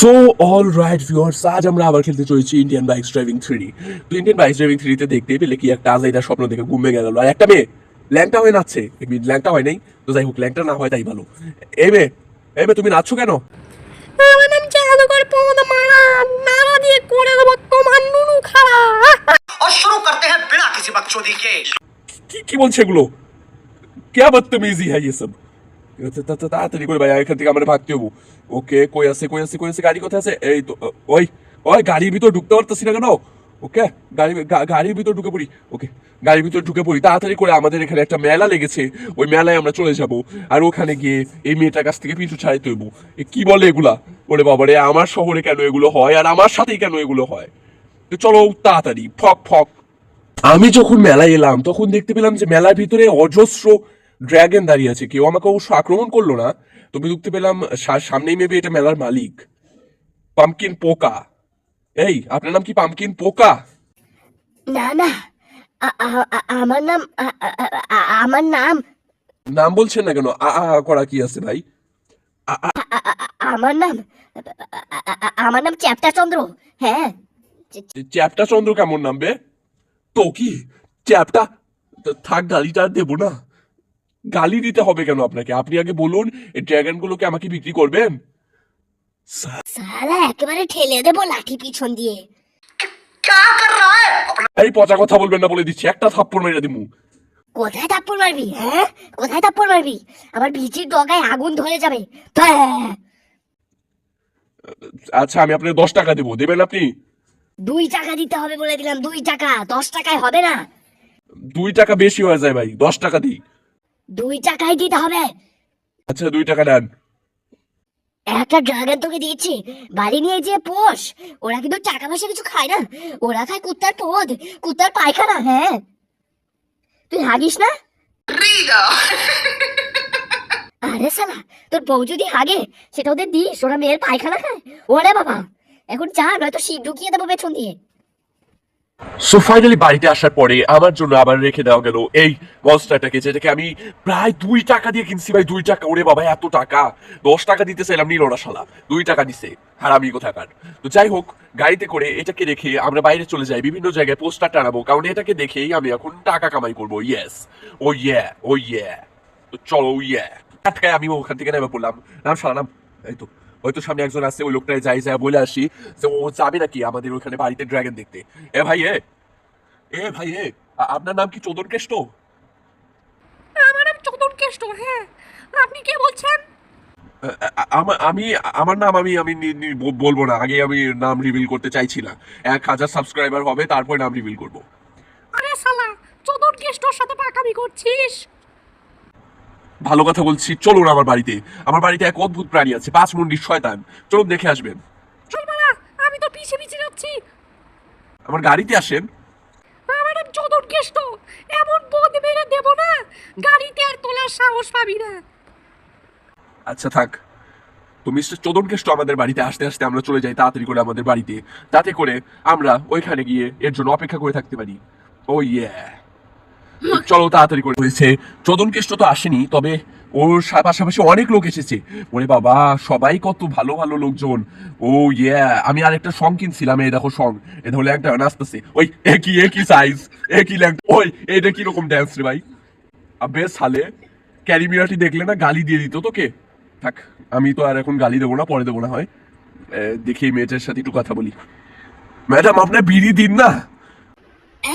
So all right viewers আজ আমরা আবার খেলতে চলেছি ইন্ডিয়ান বাইকস ড্রাইভিং থ্রি তো ইন্ডিয়ান বাইক ড্রাইভিং থ্রিতে দেখতে পেলে কি একটা আজাইদা স্বপ্ন দেখে ঘুমে গেল। আর একটা মেয়ে ল্যাংটা হয়ে নাচছে। ল্যাংটা হয় নাই। তো যাই হোক ল্যাংটা না হয় তাই ভালো। এই মেয়ে এই মেয়ে তুমি নাচছো কেন? কি বলছে এগুলো? ক্যা বদতমিজি হ্যাঁ এসব তাড়াতাড়ি করে ভাই, এখান থেকে আমরা ভাগতে হব। ওকে, কই আছে কই আছে কই আছে, গাড়ি কোথায় আছে? এই তো, ওই ওই, গাড়ির ভিতর ঢুকতে পারতেছি না কেন? ওকে, গাড়ি গাড়ির ভিতর ঢুকে পড়ি। ওকে, গাড়ির ভিতর ঢুকে পড়ি। তাড়াতাড়ি করে আমাদের এখানে একটা মেলা লেগেছে। ওই মেলায় আমরা চলে যাব। আর ওখানে গিয়ে এই মেয়েটার কাছ থেকে পিছু ছাড়াইতে হইব। এ কি বলে এগুলা? ওরে বাবারে আমার শহরে কেন এগুলো হয়? আর আমার সাথেই কেন এগুলো হয়? তো চলো তাড়াতাড়ি, ফক ফক। আমি যখন মেলায় এলাম, তখন দেখতে পেলাম যে মেলার ভিতরে অজস্র ড্রাগন দাঁড়িয়ে আছে কেউ আমাকে অবশ্য আক্রমণ করল না তবে দেখতে পেলাম সামনেই মেবি এটা মেলার মালিক পামকিন পোকা এই আপনার নাম কি পামকিন পোকা না না আমার নাম আমার নাম নাম বলছেন না কেন আ আ করা কি আছে ভাই আমার নাম আমার নাম চ্যাপ্টা চন্দ্র হ্যাঁ চ্যাপটা চন্দ্র কেমন নাম বে তো কি চ্যাপটা থাক গালিটা আর দেবো না গালি দিতে হবে কেন আপনাকে? আপনি আগে বলুন এই ড্রাগনগুলোকে আমাকে বিক্রি করবেন? সালা একেবারে ঠেলে দেবো লাঠি পিছন দিয়ে। এই পচা কথা বলবেন না বলে দিচ্ছি একটা থাপ্পড় মেরে দিমু। কোথায় থাপ্পড় মারবি হ্যাঁ? কোথায় থাপ্পড় মারবি? আমার বিচির ডগায় আগুন ধরে যাবে। আচ্ছা আমি আপনাকে দশ টাকা দেবো। দেবেন আপনি? দুই টাকা দিতে হবে বলে দিলাম দুই টাকা। দশ টাকায় হবে না? দুই টাকা বেশি হয়ে যায় ভাই দশ টাকা দিই। দুই টাকাই দিতে হবে। আচ্ছা দুই টাকা নেন একটা ড্রাগন তোকে দিয়েছি বাড়ি নিয়ে যে পোষ। ওরা কিন্তু টাকা পয়সা কিছু খায় না। ওরা খায় কুত্তার পদ কুত্তার পায়খানা হ্যাঁ। তুই হাগিস না? আরে সালা তোর বউ যদি হাগে সেটা ওদের দিস ওরা মেয়ের পায়খানা খায়। ওরে বাবা এখন চা নয়তো শিব ঢুকিয়ে দেবো পেছন দিয়ে। সো ফাইনালি বাড়িতে আসার পরে আমার জন্য আবার রেখে দেওয়া গেল এই মনস্টারটাকে যেটাকে আমি প্রায় দুই টাকা দিয়ে কিনছি ভাই, দুই টাকা। ওরে বাবা, এত টাকা। দশ টাকা দিতে চাইলাম, নিল না শালা। দুই টাকা দিছে, হারামি কোথাকার। তো যাই হোক, গাড়িতে করে এটাকে রেখে আমরা বাইরে চলে যাই, বিভিন্ন জায়গায় পোস্টার টানাবো, কারণ এটাকে দেখেই আমি এখন টাকা কামাই করব। ইয়েস ও ইয়ে ও ইয়ে তো চলো ইয়ে আমি ওখান থেকে নেমে পড়লাম। নাম শালা, নাম। এই তো। হয়তো সামনে একজন আছে ওই লোকটাই যাই যায় বলে আসি। যে ও যাবে নাকি আমাদের ওখানে বাড়িতে ড্রাগন দেখতে? এ ভাই এ এ ভাই এ আপনার নাম কি চোদন কেষ্ট? আমার নাম চতুর কেষ্ট হ্যাঁ। আপনি কে বলছেন? আমি আমার নাম আমি আমি বলব না। আগে আমি নাম রিভিল করতে চাইছি না। এক হাজার সাবস্ক্রাইবার হবে তারপর নাম রিভিল করব। আরে সালা চতুর কেষ্টর সাথে পাকামি করছিস? ভালো কথা বলছি চলুন আমার বাড়িতে। আমার বাড়িতে এক অদ্ভুত প্রাণী আছে পাঁচ মুন্ডির শয়তান। চলুন দেখে আসবেন। চল বাড়া আমি তো পিছে পিছে যাচ্ছি। আমার গাড়িতে আসেন। আমার চতুর কেষ্ট এমন বোধ মেরে দেব না গাড়িতে আর তোলার সাহস পাবি না। আচ্ছা থাক। তো মিস্টার চোদন কেষ্ট আমাদের বাড়িতে আসতে আসতে আমরা চলে যাই তাড়াতাড়ি করে আমাদের বাড়িতে। তাতে করে আমরা ওইখানে গিয়ে এর জন্য অপেক্ষা করে থাকতে পারি। ও ইয়ে। চলো তাড়াতাড়ি করে হয়েছে। চোদন কেষ্ট তো আসেনি, তবে ওর পাশাপাশি অনেক লোক এসেছে। ওরে বাবা, সবাই কত ভালো ভালো লোকজন। ও ইয়ে আমি আর একটা সং কিনছিলাম, এই দেখো সং। এ ধরলে একটা নাচতেছে। ওই একই একই সাইজ একই ওই, এটা কীরকম ড্যান্স রে ভাই? আবে সালে ক্যারিমিরাটি দেখলে না গালি দিয়ে দিত তোকে? থাক, আমি তো আর এখন গালি দেবো না, পরে দেবো না, হয়। দেখি মেয়েটার সাথে একটু কথা বলি। ম্যাডাম, আপনার বিড়ি দিন না।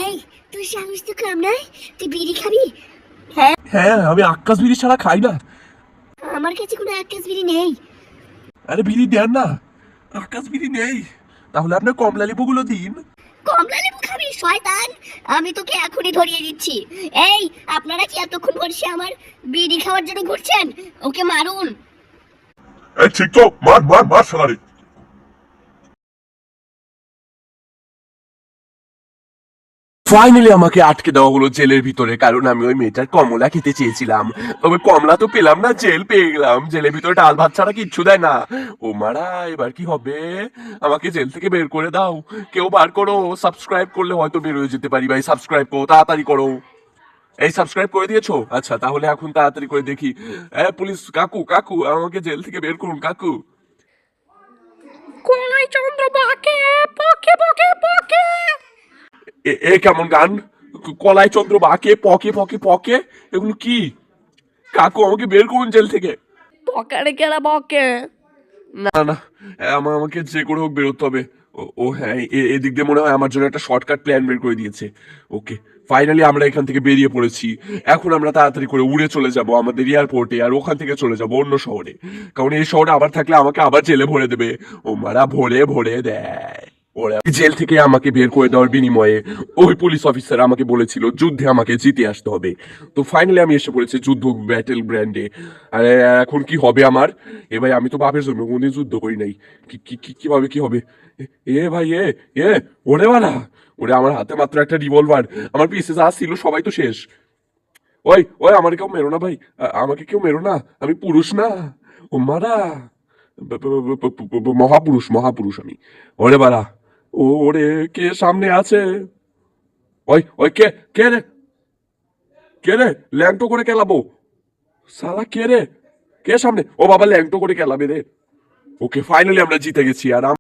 এই তুই সাহস তো কম নয় তুই বিড়ি খাবি? হ্যাঁ। আমি আকাশ বিড়ি ছাড়া খাই না। আমার কাছে কোনো আকাশ বিড়ি নেই। আরে বিড়ি দেন না। আকাশ বিড়ি নেই। তাহলে আপনার কমলা লেবুগুলো দিন। কমলা লেবু খাবি শয়তান? আমি তোকে এখনই ধরিয়ে দিচ্ছি। এই আপনারা কি এতক্ষণ বসে আমার বিড়ি খাওয়ার জন্য ঘুরছেন? ওকে মারুন। এই ঠিক তো মার মার মার সালারে ফাইনালি আমাকে আটকে দেওয়া হলো জেলের ভিতরে, কারণ আমি ওই মেয়েটার কমলা খেতে চেয়েছিলাম। তবে কমলা তো পেলাম না, জেল পেয়ে গেলাম। জেলের ভিতরে ডাল ভাত ছাড়া কিচ্ছু দেয় না। ও মারা, এবার কি হবে? আমাকে জেল থেকে বের করে দাও। কেউ বার করো সাবস্ক্রাইব করলে হয়তো বেরোয় যেতে পারি। ভাই সাবস্ক্রাইব করো, তাড়াতাড়ি করো। এই সাবস্ক্রাইব করে দিয়েছ? আচ্ছা তাহলে এখন তাড়াতাড়ি করে দেখি। হ্যাঁ পুলিশ, কাকু কাকু, আমাকে জেল থেকে বের করুন, কাকু। কোনাই চন্দ্র বাকে পকে পকে পকে। এ কেমন গান? কলাই চন্দ্র বাকে পকে পকে পকে এগুলো কি? কাকু আমাকে বের করুন জেল থেকে। পকেটে কেনা বকে? না না আমার আমাকে যে করে হোক বেরোতে হবে। ও হ্যাঁ এদিক দিয়ে মনে হয় আমার জন্য একটা শর্টকাট প্ল্যান বের করে দিয়েছে। ওকে ফাইনালি আমরা এখান থেকে বেরিয়ে পড়েছি। এখন আমরা তাড়াতাড়ি করে উড়ে চলে যাব আমাদের এয়ারপোর্টে আর ওখান থেকে চলে যাব অন্য শহরে। কারণ এই শহরে আবার থাকলে আমাকে আবার জেলে ভরে দেবে। ও মারা ভরে ভরে দেয়। ওরা জেল থেকে আমাকে বের করে দেওয়ার বিনিময়ে ওই পুলিশ অফিসার আমাকে বলেছিল, যুদ্ধে আমাকে জিতে আসতে হবে। তো ফাইনালি আমি এসে পড়েছি যুদ্ধ ব্যাটেল ব্র্যান্ডে আর, এখন কি হবে আমার? এ ভাই, আমি তো বাপের জন্য কোনদিন যুদ্ধ করি নাই। কি কীভাবে কি হবে? এ- ভাই, এ এ, ওরে বাড়া ওরে, আমার হাতে মাত্র একটা রিভলভার আমার পিসে যা ছিল সবাই তো শেষ। ওই ওই, আমার কেউ মেরো না ভাই। আমাকে কেউ মেরো না। আমি পুরুষ না। ও মারা। মহাপুরুষ মহাপুরুষ আমি। ওরে ও ওরে কে সামনে আছে? ওই ওই কে কে রে? কে রে? ল্যাংটো করে কেলাবো। সালা কে রে? কে সামনে? ও বাবা, ল্যাংটো করে কেলাবে রে। ওকে ফাইনালি আমরা জিতে গেছি আর